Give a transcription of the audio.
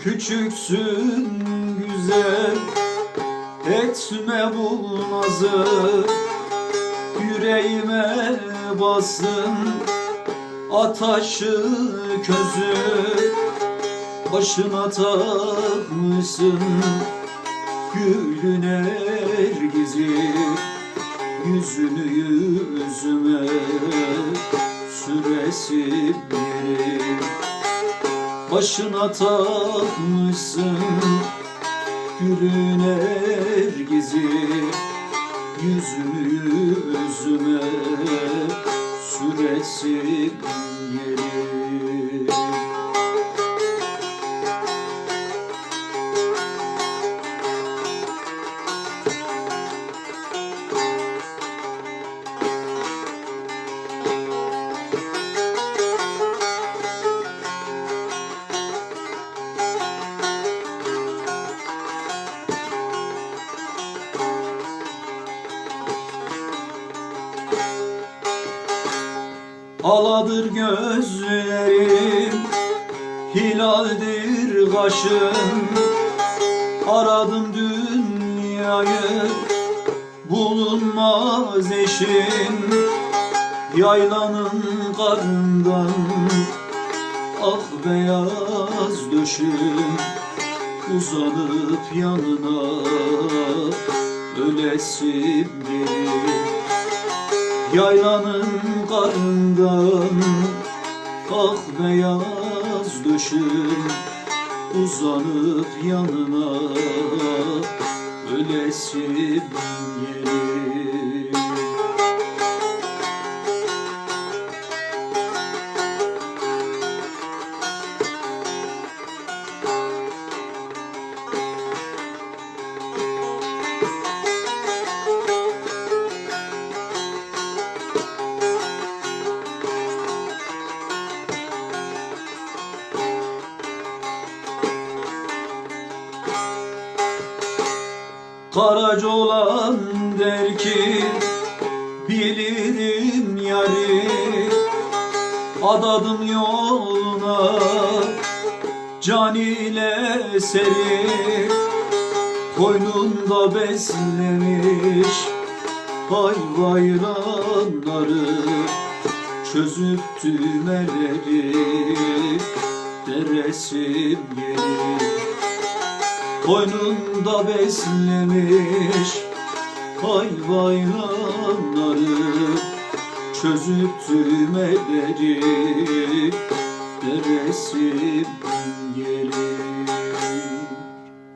küçüksün güzel Etme bu Yüreğime basın Ataşı közü Başına takmışsın Gülün ergizi Yüzünü yüzüme Süresim Başına takmışsın Gülün ergizi Yüzünü yüzüme Süresim yerim Aladır gözlerim Hilaldir kaşım Aradım dünyayı Bulunmaz eşim. Yaylanın karından Ah beyaz döşüm. Uzanıp yanına Ölesim gelir Yaylanın karından Ah beyaz döşüm Uzanıp yanına Ölesim gelir Karaca olan der ki Bilirim yari Adadım yoluna Can ile seri Koynunda beslemiş Hay bayramları Çözüp tümeleri Deresim gelir Koynunda beslemiş Hay bayramları Çözüp tümeleri